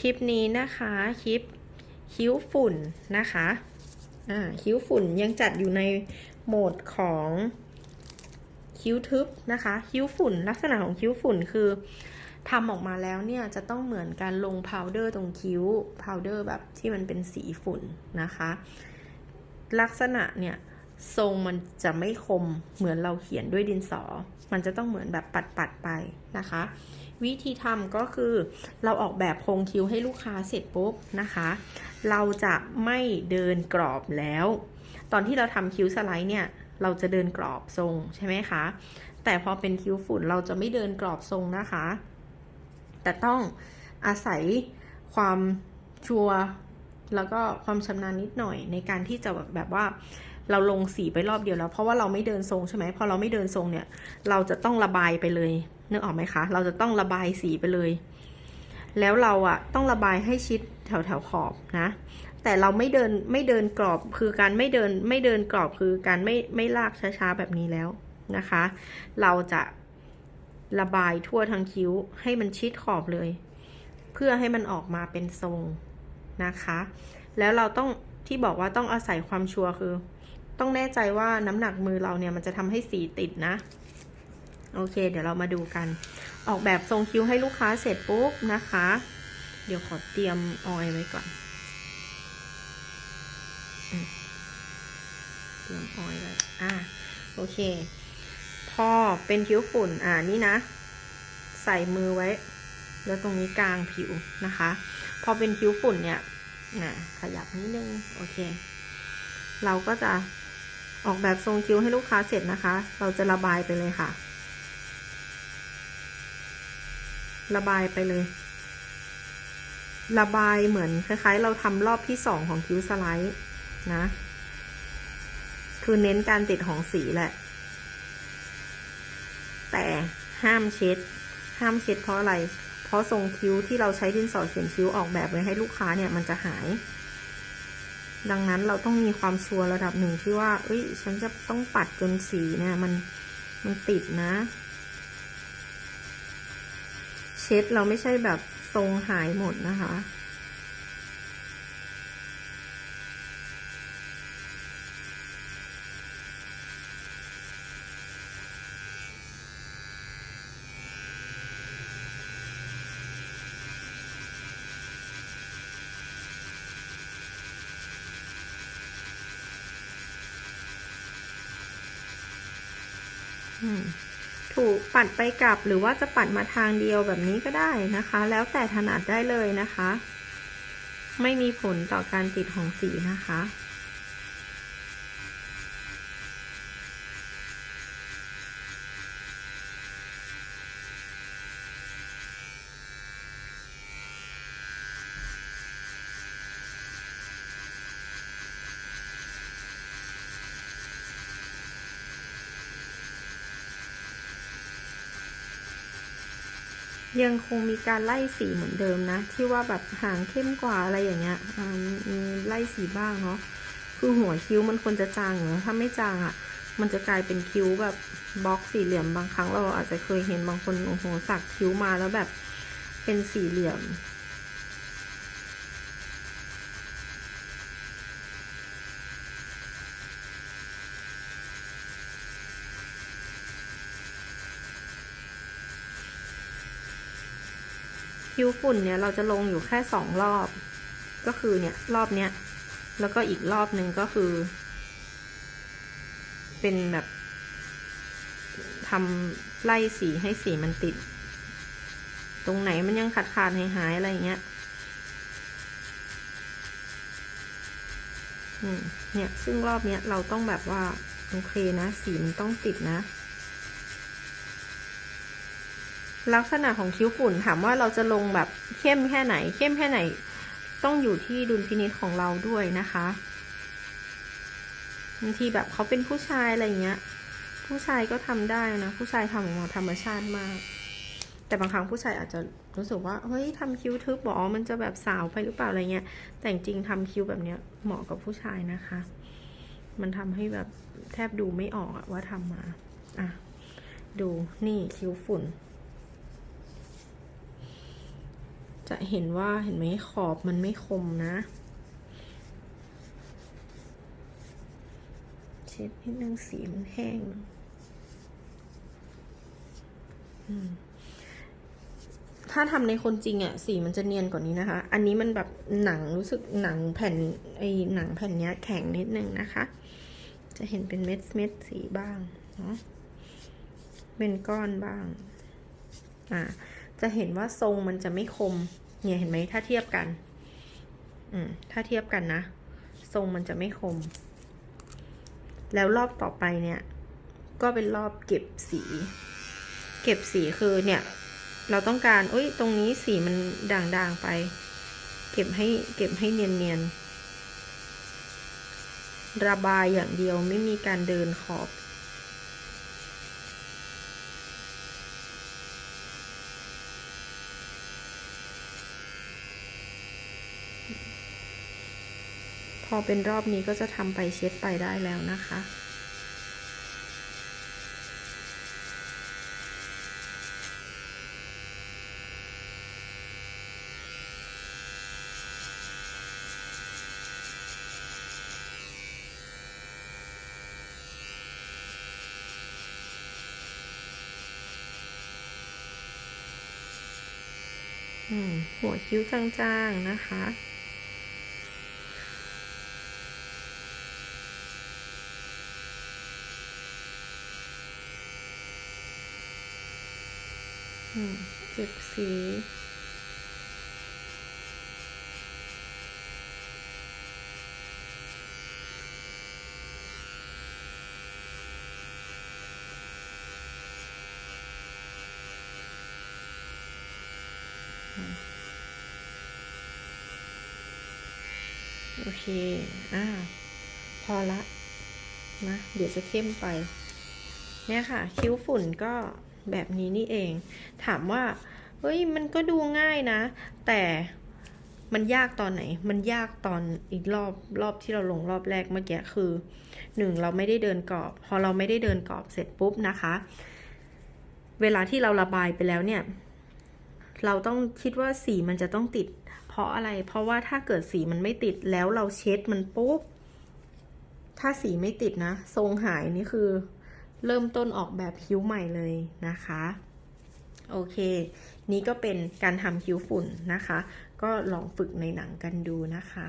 คลิปนี้นะคะคลิปคิ้วฝุ่นนะคะอ่าคิ้วฝุ่นยังจัดอยู่ในโหมดของคิ้วทึบนะคะ คิ้วฝุ่นลักษณะของคิ้วฝุ่นคือทำออกมาแล้วเนี่ยจะต้องเหมือนการลงพาวเดอร์ตรงคิ้วพาวเดอร์แบบที่มันเป็นสีฝุ่นนะคะ ลักษณะเนี่ย ทรงมันจะไม่คมเหมือนเราเขียนด้วยดินสอ มันจะต้องเหมือนแบบปัดๆไปนะคะ วิธีทำก็คือเราออกแบบโครงคิ้วให้ลูกค้าเสร็จปุ๊บนะคะ เราจะไม่เดินกรอบแล้ว ตอนที่เราทำคิ้วสไลด์เนี่ย เราจะเดินกรอบทรงใช่ไหมคะ แต่พอเป็นคิ้วฝุ่นเราจะไม่เดินกรอบทรงนะคะ แต่ต้องอาศัยความชัวแล้วก็ความชำนาญนิดหน่อยในการที่จะแบบว่า เราลงสีไปรอบเดียวแล้ว เพราะว่าเราไม่เดินทรงใช่ไหมพอเราไม่เดินทรงเนี่ย เราจะต้องระบายไปเลยนึกออกไหมคะ เราจะต้องระบายสีไปเลย แล้วเราอะต้องระบายให้ชิดแถวแถวขอบนะ แต่เราไม่เดินไม่เดินกรอบคือการไม่เดินไม่เดินกรอบคือการไม่ไม่ลากช้าๆแบบนี้แล้วนะคะ เราจะระบายทั่วทั้งคิ้วให้มันชิดขอบเลย เพื่อให้มันออกมาเป็นทรงนะคะ แล้วเราต้องที่บอกว่าต้องอาศัยความชัวร์คือ ต้องแน่ใจว่าน้ำหนักมือเราเนี่ยมันจะทำให้สีติดนะ โอเค เดี๋ยวเรามาดูกัน ออกแบบทรงคิ้วให้ลูกค้าเสร็จปุ๊บนะคะ เดี๋ยวขอเตรียมออยล์ไว้ก่อน เตรียมออยล์ไว้อะโอเค พอเป็นคิ้วฝุ่น อ่านี่นะ ใส่มือไว้ แล้วตรงนี้กลางผิวนะคะ พอเป็นคิ้วฝุ่นเนี่ยนะขยับนิดนึง โอเค เราก็จะ ออกแบบทรงคิ้วให้ลูกค้าเสร็จนะคะ เราจะระบายไปเลยค่ะ ระบายไปเลย ระบายเหมือนคล้าย ๆ เราทำรอบที่สองของคิ้วสไลด์นะ คือเน้นการติดของสีแหละ แต่ห้ามเช็ด ห้ามเช็ดเพราะอะไร เพราะทรงคิ้วที่เราใช้ดินสอเขียนคิ้วออกแบบไว้ให้ลูกค้าเนี่ยมันจะหาย ดังนั้นเราต้องมีความชัวร์ระดับหนึ่งที่ว่า เอ้ย ฉันจะต้องปัดจนสีเนี่ยมันมันติดนะ เช็ดเราไม่ใช่แบบทรงหายหมดนะคะ ถูกปัดไปกลับหรือว่าจะปัดมาทางเดียวแบบนี้ก็ได้นะคะ แล้วแต่ถนัดได้เลยนะคะ ไม่มีผลต่อการติดของสีนะคะ ยังคงมีการไล่สีเหมือนเดิมนะ ที่ว่าแบบหางเข้มกว่าอะไรอย่างเงี้ยไล่สีบ้างเนาะคือหัวคิ้วมันควรจะจางเหรอถ้าไม่จางอะ่ะ มันจะกลายเป็นคิ้วแบบบล็อกสี่เหลี่ยมบางครั้งเราอาจจะเคยเห็นบางคนโอ้โหสักคิ้วมาแล้วแบบเป็นสี่เหลี่ยม คิ้วฝุ่นเนี่ยเราจะลงอยู่แค่สองรอบ ก็คือเนี่ยรอบเนี้ยแล้วก็อีกรอบหนึ่งก็คือ เป็นแบบทำไล่สีให้สีมันติด ตรงไหนมันยังขาดขาดหายหายอะไรเงี้ยเนี่ย ซึ่งรอบเนี้ยเราต้องแบบว่า โอเคนะ สีมันต้องติดนะ ลักษณะของคิ้วฝุ่นถามว่าเราจะลงแบบเข้มแค่ไหน เข้มแค่ไหน ต้องอยู่ที่ดุลพินิจของเราด้วยนะคะบางทีแบบเขาเป็นผู้ชายอะไรเงี้ย ผู้ชายก็ทำได้นะ ผู้ชายทำออกมาธรรมชาติมาก แต่บางครั้งผู้ชายอาจจะรู้สึกว่าเฮ้ยทำคิ้วทึบบอกมันจะแบบสาวไปหรือเปล่าอะไรเงี้ย แต่จริงๆทำคิ้วแบบเนี้ยเหมาะกับผู้ชายนะคะ มันทำให้แบบแทบดูไม่ออกว่าทำมา อะ ดูนี่คิ้วฝุ่น จะเห็นว่าเห็นไหมขอบมันไม่คมนะ เช็ดนิดนึงสีมันแห้งถ้าทำในคนจริงอะสีมันจะเนียนกว่านี้นะคะ อันนี้มันแบบหนังรู้สึกหนังแผ่นไอ้หนังแผ่นเนี้ยแข็งนิดนึงนะคะ จะเห็นเป็นเม็ดเม็ดสีบ้างเนาะเป็นก้อนบ้าง อ่า จะเห็นว่าทรงมันจะไม่คม เนี่ยเห็นไหมถ้าเทียบกัน อืม ถ้าเทียบกันนะ ทรงมันจะไม่คม แล้วรอบต่อไปเนี่ย ก็เป็นรอบเก็บสี เก็บสีคือเนี่ย เราต้องการเอ้ยตรงนี้สีมันด่างๆไป เก็บให้เก็บให้เนียนๆระบายอย่างเดียวไม่มีการเดินขอบ อเป็นรอบนี้ก็จะทำไปเช็ดไปได้แล้วนะคะอืมหัวคิ้วจางๆนะคะ เก็บสี โอเค อ่า พอละนะ เดี๋ยวจะเข้มไป เนี่ยค่ะ คิ้วฝุ่นก็ แบบนี้นี่เอง ถามว่า เฮ้ย มันก็ดูง่ายนะ แต่มันยากตอนไหน มันยากตอนอีกรอบรอบที่เราลงรอบแรกเมื่อกี้คือหนึ่งเราไม่ได้เดินกรอบ พอเราไม่ได้เดินกรอบเสร็จปุ๊บนะคะ เวลาที่เราระบายไปแล้วเนี่ย เราต้องคิดว่าสีมันจะต้องติด เพราะอะไร เพราะว่าถ้าเกิดสีมันไม่ติดแล้วเราเช็ดมันปุ๊บ ถ้าสีไม่ติดนะ ทรงหายนี่คือ เริ่มต้นออกแบบคิ้วใหม่เลยนะคะ โอเค นี่ก็เป็นการทำคิ้วฝุ่นนะคะ ก็ลองฝึกในหนังกันดูนะคะ